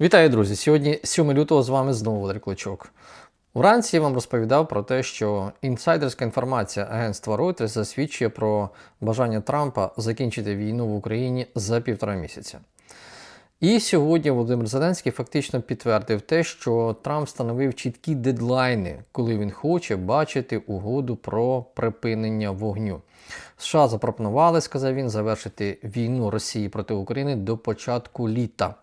Вітаю, друзі! Сьогодні 7 лютого з вами знову Валерій Клочок. Вранці я вам розповідав про те, що інсайдерська інформація агентства Reuters засвідчує про бажання Трампа закінчити війну в Україні за півтора місяця. І сьогодні Володимир Зеленський фактично підтвердив те, що Трамп встановив чіткі дедлайни, коли він хоче бачити угоду про припинення вогню. США запропонували, сказав він, завершити війну Росії проти України до початку літа.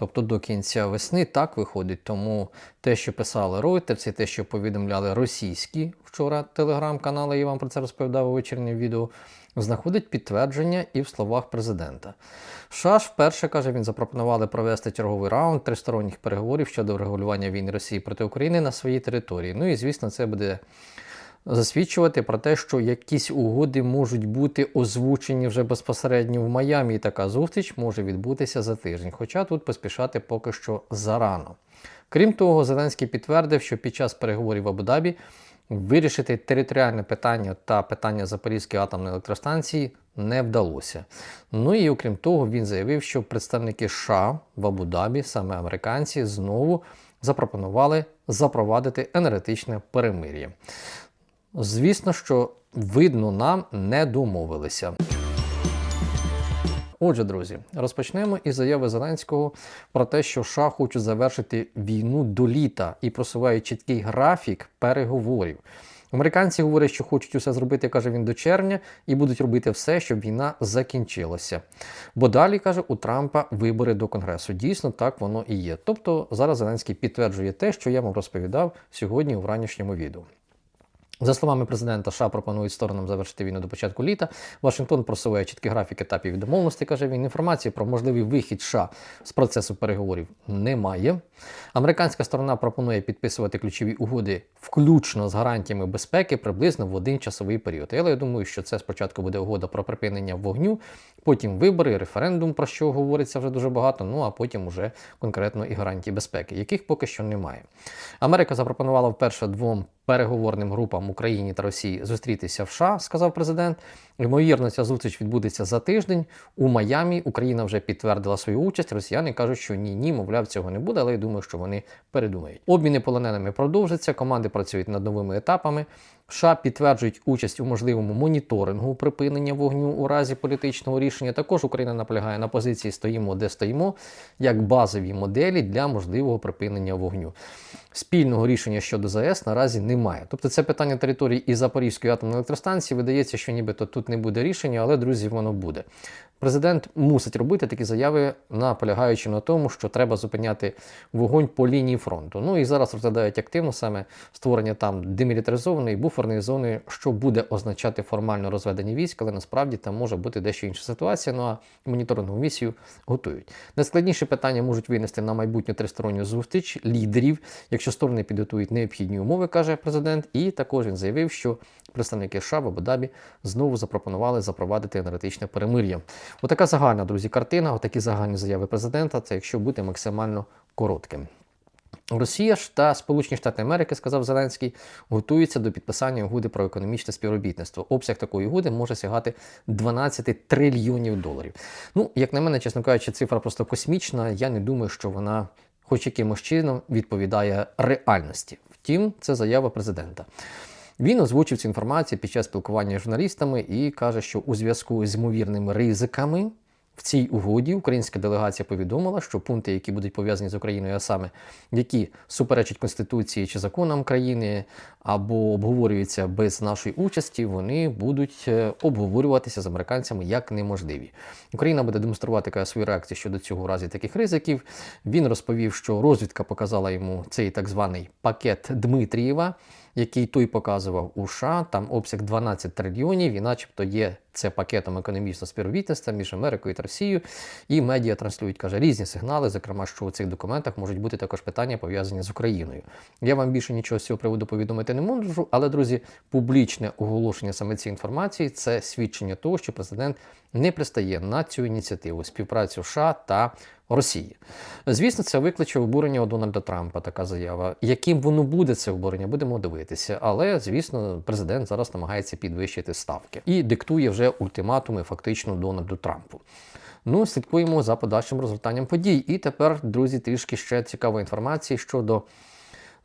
Тобто до кінця весни так виходить. Тому те, що писали Reuters, і те, що повідомляли російські вчора телеграм-канали, я вам про це розповідав у вечірньому відео, знаходить підтвердження і в словах президента. США ж вперше каже, він запропонували провести черговий раунд тристоронніх переговорів щодо врегулювання війни Росії проти України на своїй території. Ну і звісно, це буде засвідчувати про те, що якісь угоди можуть бути озвучені вже безпосередньо в Майамі, і така зустріч може відбутися за тиждень. Хоча тут поспішати поки що зарано. Крім того, Зеленський підтвердив, що під час переговорів в Абу-Дабі вирішити територіальне питання та питання Запорізької атомної електростанції не вдалося. Ну і окрім того, він заявив, що представники США в Абу-Дабі, саме американці, знову запропонували запровадити енергетичне перемир'я. Звісно, що видно, нам не домовилися. Отже, друзі, розпочнемо із заяви Зеленського про те, що США хочуть завершити війну до літа і просувають чіткий графік переговорів. Американці говорять, що хочуть усе зробити, каже він, до червня, і будуть робити все, щоб війна закінчилася. Бо далі каже у Трампа вибори до Конгресу. Дійсно, так воно і є. Тобто зараз Зеленський підтверджує те, що я вам розповідав сьогодні у ранішньому відео. За словами президента, США пропонують сторонам завершити війну до початку літа. Вашингтон просуває чіткий графік етапів і каже він. Інформації про можливий вихід США з процесу переговорів немає. Американська сторона пропонує підписувати ключові угоди, включно з гарантіями безпеки, приблизно в один часовий період. Але я думаю, що це спочатку буде угода про припинення вогню, потім вибори, референдум, про що говориться вже дуже багато. Ну а потім уже конкретно і гарантії безпеки, яких поки що немає. Америка запропонувала вперше двом переговорним групам Україні та Росії зустрітися в США, сказав президент. Ймовірно, ця зустріч відбудеться за тиждень. У Майамі Україна вже підтвердила свою участь. Росіяни кажуть, що ні, ні, мовляв, цього не буде, але я думаю, що вони передумають. Обміни полоненими продовжаться. Команди працюють над новими етапами. США підтверджують участь у можливому моніторингу припинення вогню у разі політичного рішення. Також Україна наполягає на позиції Стоїмо, де стоїмо, як базові моделі для можливого припинення вогню. Спільного рішення щодо ЗАЕС наразі немає. Тобто це питання території і Запорізької атомної електростанції видається, що нібито тут не буде рішення, але друзі, воно буде. Президент мусить робити такі заяви, наполягаючи на тому, що треба зупиняти вогонь по лінії фронту. Ну і зараз розглядають активно саме створення там демілітаризованої буферної зони, що буде означати формально розведення військ, але насправді там може бути дещо інша ситуація. Ну а моніторингову місію готують. Найскладніше питання можуть винести на майбутню тристоронню зустріч лідерів, якщо сторони підготують необхідні умови, каже президент. І також він заявив, що представники США в Абу-Дабі знову запропонували запровадити енергетичне перемир'я. Отака загальна, друзі, картина, отакі загальні заяви президента, це якщо бути максимально коротким. Росія ж та Сполучені Штати Америки, сказав Зеленський, готуються до підписання угоди про економічне співробітництво. Обсяг такої угоди може сягати 12 трильйонів доларів. Ну, як на мене, чесно кажучи, цифра просто космічна. Я не думаю, що вона, хоч якимось чином, відповідає реальності. Втім, це заява президента. Він озвучив цю інформацію під час спілкування з журналістами і каже, що у зв'язку з ймовірними ризиками в цій угоді українська делегація повідомила, що пункти, які будуть пов'язані з Україною, а саме які суперечать Конституції чи законам країни або обговорюються без нашої участі, вони будуть е, обговорюватися з американцями як неможливі. Україна буде демонструвати свою реакцію щодо цього у разі таких ризиків. Він розповів, що розвідка показала йому цей так званий пакет Дмитрієва який той показував у США, там обсяг 12 трильйонів, і начебто є це пакетом економічного співробітництва між Америкою та Росією. І медіа транслюють, каже, різні сигнали, зокрема, що у цих документах можуть бути також питання пов'язані з Україною. Я вам більше нічого з цього приводу повідомити не можу, але, друзі, публічне оголошення саме цієї інформації це свідчення того, що президент не пристає на цю ініціативу співпрацю США та Росії. Звісно, це викличе обурення у Дональда Трампа. Така заява. Яким воно буде це обурення, будемо дивитися. Але звісно, президент зараз намагається підвищити ставки і диктує вже ультиматуми фактично Дональду Трампу. Ну, слідкуємо за подальшим розгортанням подій. І тепер, друзі, трішки ще цікавої інформації щодо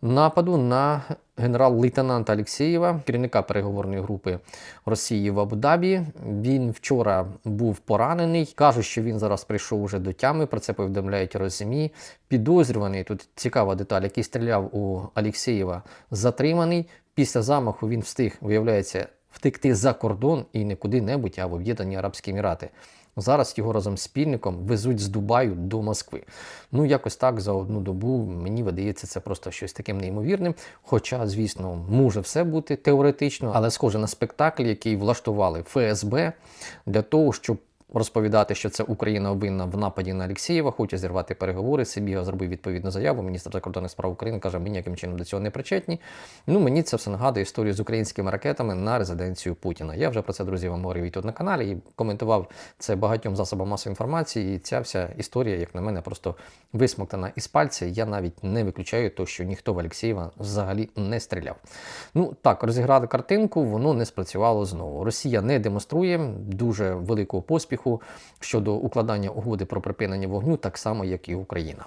нападу на генерал-лейтенанта Алексєєва, керівника переговорної групи Росії в Абу-Дабі. Він вчора був поранений. Кажуть, що він зараз прийшов уже до тями. Про це повідомляють РОЗМІ. Підозрюваний тут цікава деталь, який стріляв у Алексєєва, затриманий. Після замаху він встиг, виявляється, втекти за кордон і не куди-небудь, а в Об'єднані Арабські Емірати. Зараз його разом з спільником везуть з Дубаю до Москви. Ну, якось так за одну добу мені видається це просто щось таким неймовірним. Хоча, звісно, може все бути теоретично, але схоже на спектакль, який влаштували ФСБ для того, щоб розповідати, що це Україна винна в нападі на Алексєєва, хоче зірвати переговори. Сибіга зробив відповідну заяву. Міністр закордонних справ України каже, ми ніяким чином до цього не причетні. Ну мені це все нагадує історію з українськими ракетами на резиденцію Путіна. Я вже про це, друзі, вам говорив і тут на каналі і коментував це багатьом засобам масової інформації. І ця вся історія, як на мене, просто висмоктана із пальця. Я навіть не виключаю то, що ніхто в Алексєєва взагалі не стріляв. Ну так, розіграли картинку, воно не спрацювало знову. Росія не демонструє дуже великого поспіху щодо укладання угоди про припинення вогню, так само як і Україна.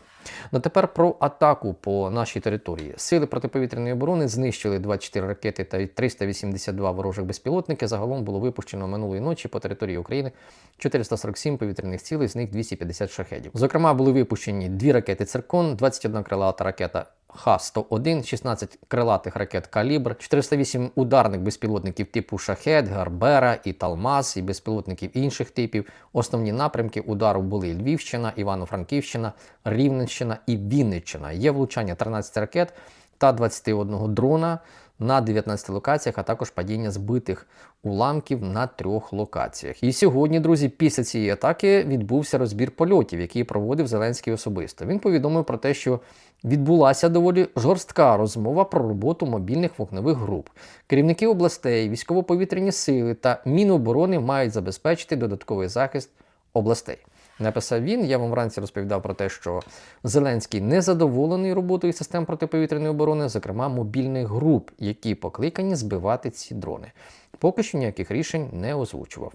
Ну тепер про атаку по нашій території. Сили протиповітряної оборони знищили 24 ракети та 382 ворожих безпілотники. Загалом було випущено минулої ночі по території України 447 повітряних цілей, з них 250 шахедів. Зокрема, були випущені дві ракети Циркон, 21 крилата ракета Х-101, 16 крилатих ракет Калібр, 408 ударних безпілотників типу Шахет, Гарбера і Талмаз, і безпілотників інших типів. Основні напрямки удару були Львівщина, Івано-Франківщина, Рівненщина і Вінниччина. Є влучання 13 ракет та 21 дрона на 19 локаціях, а також падіння збитих уламків на трьох локаціях. І сьогодні, друзі, після цієї атаки відбувся розбір польотів, який проводив Зеленський особисто. Він повідомив про те, що відбулася доволі жорстка розмова про роботу мобільних вогневих груп. Керівники областей, військово-повітряні сили та Міноборони мають забезпечити додатковий захист областей. Написав він. Я вам вранці розповідав про те, що Зеленський не задоволений роботою систем протиповітряної оборони, зокрема мобільних груп, які покликані збивати ці дрони. Поки що ніяких рішень не озвучував.